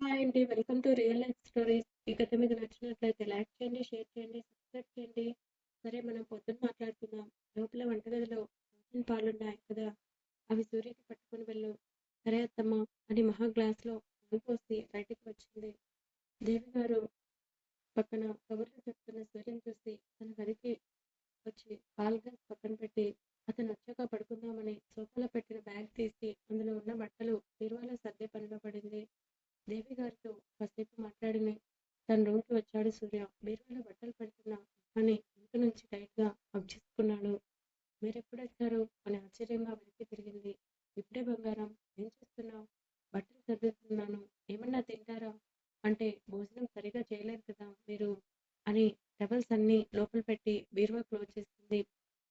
Hi అండి. Welcome to real life stories. ఈ కథ మీకు నచ్చినట్లయితే లైక్ చేయండి, షేర్ చేయండి, సబ్స్క్రైబ్ చేయండి. సరే మనం పొద్దున్న మాట్లాడుకుందాం. లోపల వంటగదిలో పాలు పాలున్నాయి కదా! అవి సూర్యకి పట్టుకొని వెళ్ళు. సరే అత్తమ్మా అని మహా గ్లాస్లో పోసి బయటికి వచ్చింది. దేవిగారు పక్కన కబుర్లు చెప్తున్న సూర్యం చూసి తన గదికి వచ్చి పాల గ్లాస్ పక్కన పెట్టి నుంచి టైట్గా హగ్ మీరెప్పుడు మీరెప్పుడొచ్చారు? అని ఆశ్చర్యంగా వెనక్కి తిరిగింది. ఇప్పుడే బంగారం. ఏం చేస్తున్నావ్? బట్టలు సర్దుతున్నాను. ఏమన్నా తింటారా? అంటే భోజనం సరిగా చేయలేదు కదా మీరు అని టవల్స్ అన్ని లోపల పెట్టి బీరువా క్లోజ్ చేసింది.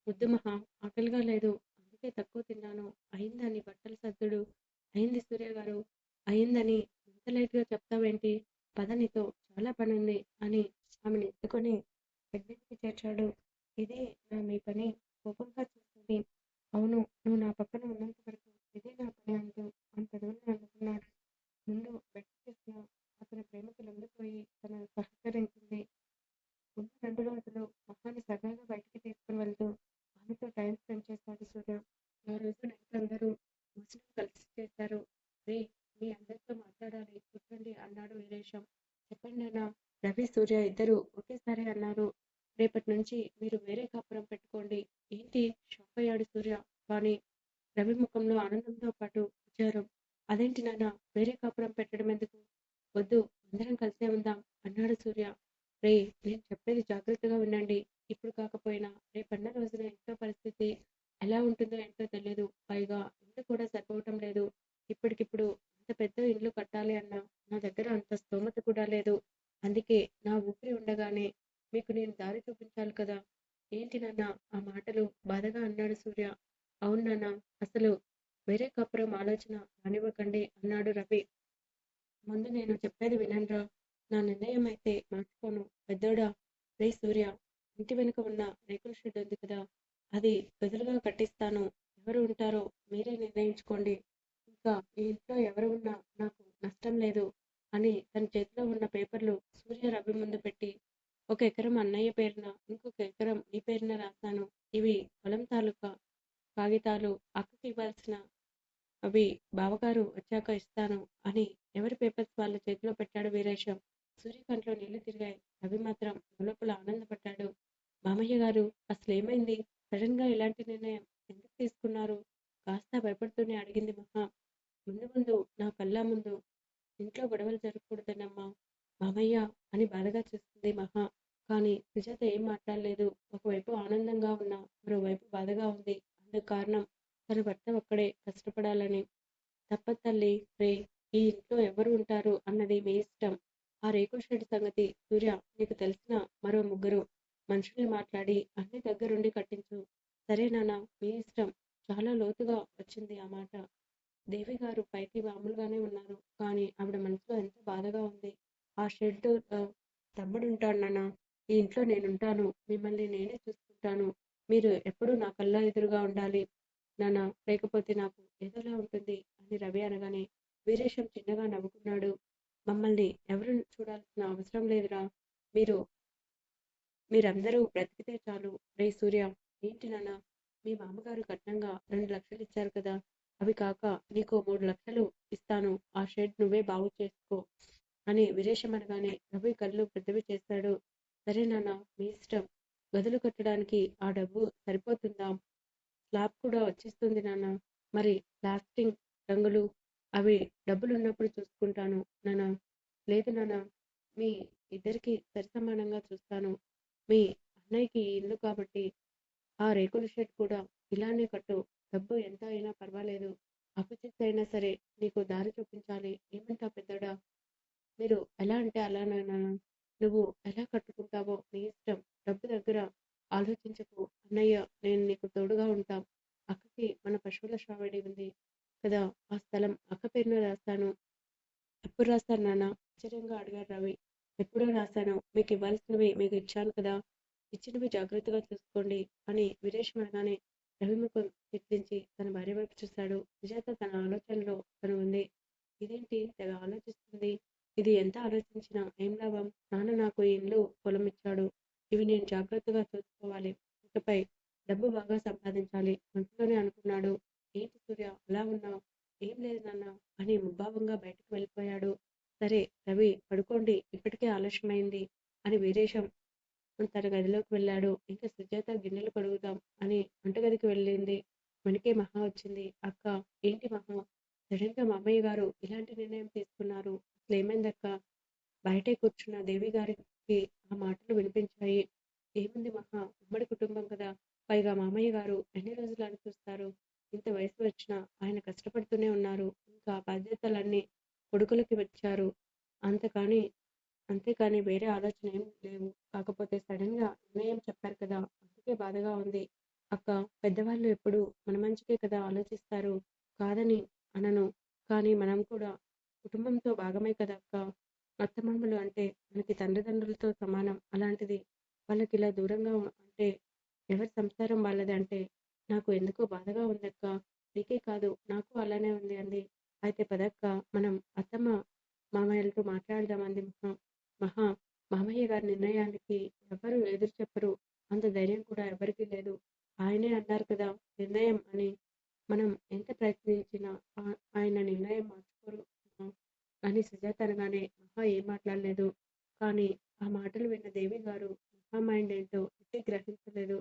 ముద్దు మహా ఆకలిగా లేదు. అందుకే తక్కువ తిన్నాను. అయిందని బట్టల సర్దుడు? అయింది సూర్య గారు అయిందని ఇంత లేట్గా చెప్తావేంటి? పదనితో చాలా పని ఉంది అని ఆమెను ఎత్తుకొని చేర్చాడు. ఇదే నా మీ పని? కోపంగా చూస్తుంది అవును నువ్వు నా పక్కన ఉన్నంత వరకు ఇదే నా పని అంటూ అంత దూరం అనుకున్నాడు ముందు బెట్ చేసిన అతని ప్రేమకి లొంగిపోయి తనను సహకరించింది. ఉన్న రెండు రోజులు మహాని సరదాగా బయటికి తీసుకుని వెళ్తూ ఆమెతో టైం స్పెండ్ చేశాడు సూర్య. ఆ రోజు నైట్ అందరూ ముస్లిం కలిసి చేశారు. రే మీ అందరితో మాట్లాడాలి కూర్చోండి అన్నాడు వీరేశం. చెప్పండి నాన్నా రవి, సూర్య ఇద్దరు నుంచి మీరు వేరే కాపురం పెట్టుకోండి. ఏంటి? షాక్ అయ్యాడు సూర్య. కానీ రవి ముఖంలో ఆనందంతో పాటు విచారం. అదేంటి నాన్న వేరే కాపురం పెట్టడం ఎందుకు? వద్దు అందరం కలిసే ఉందాం అన్నాడు సూర్య. రేయ్ నేను చెప్పేది జాగ్రత్తగా వినండి. ఇప్పుడు కాకపోయినా రేపన్న రోజున ఇంట్లో పరిస్థితి ఎలా ఉంటుందో ఏంటో తెలియదు. పైగా ఇల్లు కూడా సరిపోవటం లేదు. ఇప్పటికిప్పుడు ఇంత పెద్ద ఇల్లు కట్టాలి అన్నా నా దగ్గర అంత స్తోమత కూడా లేదు. అందుకే నా ఊపిరి ఉండగానే మీకు నేను దారి చూపించాలి కదా! ఏంటి నాన్న ఆ మాటలు బాధగా అన్నాడు సూర్య. అవును నాన్న అసలు వేరే కాపురం ఆలోచన రానివ్వకండి అన్నాడు రవి. ముందు నేను చెప్పేది వినండ్రా. నా నిర్ణయం అయితే మార్చుకోను. పెద్దోడా రే సూర్య ఇంటి వెనుక ఉన్న రేకుల షెడ్ ఉంది కదా! అది గదులుగా కట్టిస్తాను. ఎవరు ఉంటారో మీరే నిర్ణయించుకోండి. ఇంకా ఈ ఇంట్లో ఎవరు ఉన్నా నాకు నష్టం లేదు అని తన చేతిలో ఉన్న పేపర్లు సూర్య రవి ముందు పెట్టి ఒక ఎకరం అన్నయ్య పేరున ఇంకొక ఎకరం నీ పేరున రాశాను. ఇవి పొలం తాలూకా కాగితాలు. అక్కకి ఇవ్వాల్సిన అవి బావగారు వచ్చాక ఇస్తాను అని ఎవరి పేపర్స్ వాళ్ళ చేతిలో పెట్టాడు వీరేశం. సూర్యకంట్లో నీళ్ళు తిరిగాయి. రవి మాత్రం లోపల ఆనందపడ్డాడు. మామయ్య గారు అసలు ఏమైంది సడన్గా ఇలాంటి నిర్ణయం ఎందుకు తీసుకున్నారు? కాస్త భయపడుతూనే అడిగింది మహా. ముందు ముందు నా కళ్ళ ముందు ఇంట్లో గొడవలు జరగకూడదనమ్మా మామయ్య అని బాధగా చూస్తుంది మహా. కానీ సుజాత ఏం మాట్లాడలేదు. ఒకవైపు ఆనందంగా ఉన్నా మరోవైపు బాధగా ఉంది. అందుకు కారణం తన భర్త ఒక్కడే కష్టపడాలని. తప్ప తల్లి రే ఈ ఇంట్లో ఎవరు ఉంటారు అన్నది మీ ఇష్టం. ఆ రేకుల షెడ్ సంగతి సూర్య నీకు తెలిసిన మరో ముగ్గురు మనుషుల్ని మాట్లాడి అన్ని దగ్గరుండి కట్టించు. సరే నాన్నా మీ ఇష్టం. చాలా లోతుగా వచ్చింది ఆ మాట. దేవిగారు పైకి మామూలుగానే ఉన్నారు. కానీ ఆవిడ మనసులో ఎంతో బాధగా ఉంది. ఆ షెడ్ తమ్ముడు ఉంటాడు నాన్న ఈ ఇంట్లో నేనుంటాను. మిమ్మల్ని నేనే చూసుకుంటాను. మీరు ఎప్పుడూ నా కళ్ళ ఎదురుగా ఉండాలి నానా లేకపోతే నాకు ఏదోలా ఉంటుంది అని రవి అనగానే వీరేశం చిన్నగా నవ్వుకున్నాడు. మమ్మల్ని ఎవరు చూడాల్సిన అవసరం లేదురా. మీరు మీరందరూ బ్రతికితే చాలు. రే సూర్య ఏంటి నాన్న మీ మామగారు కట్నంగా రెండు లక్షలు ఇచ్చారు కదా! అవి కాక నీకు మూడు లక్షలు ఇస్తాను. ఆ షెడ్ నువ్వే బాగు చేసుకో అని వీరేశం అనగానే రవి కళ్ళు పెద్దవి చేశాడు. సరే నాన్నా మీ ఇష్టం. గదులు కట్టడానికి ఆ డబ్బు సరిపోతుందా? స్లాబ్ కూడా వచ్చేస్తుంది నాన్నా. మరి ప్లాస్టింగ్ రంగులు అవి డబ్బులు ఉన్నప్పుడు చూసుకుంటాను నాన్న లేదు నాన్నా మీ ఇద్దరికీ సరిసమానంగా చూస్తాను. మీ అన్నయ్యకి ఇల్లు కాబట్టి ఆ రేకుల షెడ్ కూడా ఇలానే కట్టు. డబ్బు ఎంత అయినా పర్వాలేదు. అప్పు చేసి అయినా సరే నీకు దారి చూపించాలి. ఏమంటా పెద్దడా మీరు ఎలా అంటే అలా నాన్నా. నువ్వు ఎలా కట్టు కట్టుకుంటావో నీ ఇష్టం. డబ్బు దగ్గర ఆలోచించకు అన్నయ్య నేను నీకు తోడుగా ఉంటాం. అక్కకి మన పశువుల షావడి ఉంది కదా ఆ స్థలం అక్క పేరున రాస్తాను. ఎప్పుడు రాస్తాను నాన్న ఆశ్చర్యంగా అడిగాడు రవి. ఎప్పుడో రాశాను. మీకు ఇవ్వాల్సినవి మీకు ఇచ్చాను కదా! ఇచ్చినవి జాగ్రత్తగా చూసుకోండి అని వీరేశం అనగానే రవి ముఖం చిట్లించి తన భార్య వైపు చూశాడు. విజేత తన ఆలోచనలో తను ఉంది. ఇదేంటి తెగ ఆలోచన అది ఎంత ఆలోచించినా ఏం లాభం? నాన్న నాకు ఈ ఇల్లు పొలం ఇచ్చాడు. ఇవి నేను జాగ్రత్తగా చూసుకోవాలి. ఇకపై డబ్బు బాగా సంపాదించాలి. మనసులోనే అనుకున్నాడు. ఏంటి సూర్య? అలా ఉన్నావు? ఏం లేదు నాన్న. అని ముభావంగా బయటకు వెళ్ళిపోయాడు. సరే రవి పడుకోండి. ఇప్పటికే ఆలస్యమైంది. అని వీరేశం తన గదిలోకి వెళ్ళాడు. ఇంకా సుజాత గిన్నెలు కడుగుదాం అని వంటగదికి వెళ్ళింది. మనకే మహా వచ్చింది. అక్క ఏంటి మహా? సడన్గా మామయ్య గారు ఇలాంటి నిర్ణయం తీసుకు ఏమైందక్క బయటే కూర్చున్న దేవి గారికి ఆ మాటలు వినిపించాయి. ఏముంది మహా? ఉమ్మడి కుటుంబం కదా. పైగా మామయ్య గారు ఎన్ని రోజులు అని చూస్తారు? ఇంత వయసు వచ్చినా ఆయన కష్టపడుతూనే ఉన్నారు. ఇంకా బాధ్యతలన్నీ కొడుకులకి వచ్చారు. అంతకాని అంతేకాని వేరే ఆలోచన ఏం లేవు. కాకపోతే సడన్గా నిర్ణయం చెప్పారు కదా? అందుకే బాధగా ఉంది. అక్క పెద్దవాళ్ళు ఎప్పుడు మన మంచికే కదా ఆలోచిస్తారు. కాదని అనను. కానీ మనం కూడా కుటుంబంతో భాగమే కదా అక్క అత్తమామలు అంటే మనకి తండ్రిదండ్రులతో సమానం. అలాంటిది వాళ్ళకి ఇలా దూరంగా అంటే ఎవరి సంసారం వాళ్ళది అంటే నాకు ఎందుకో బాధగా ఉందక్క? నీకే కాదు నాకు అలానే ఉంది అంది. అయితే పదక్క మనం అత్తమ్మ మామయ్యలతో మాట్లాడదామంది మహా మహా మామయ్య గారి నిర్ణయానికి ఎవరు ఎదురు చెప్పరు. అంత ధైర్యం కూడా ఎవరికీ లేదు. ఆయనే అన్నారు కదా నిర్ణయం అని. మనం ఎంత ప్రయత్నించినా ఆయన నిర్ణయం అని సుజాత అనగానే మహా ఏం మాట్లాడలేదు. కానీ ఆ మాటలు విన్న దేవి గారు మహా మైండ్ ఏంటో ఎట్టి గ్రహించలేదు.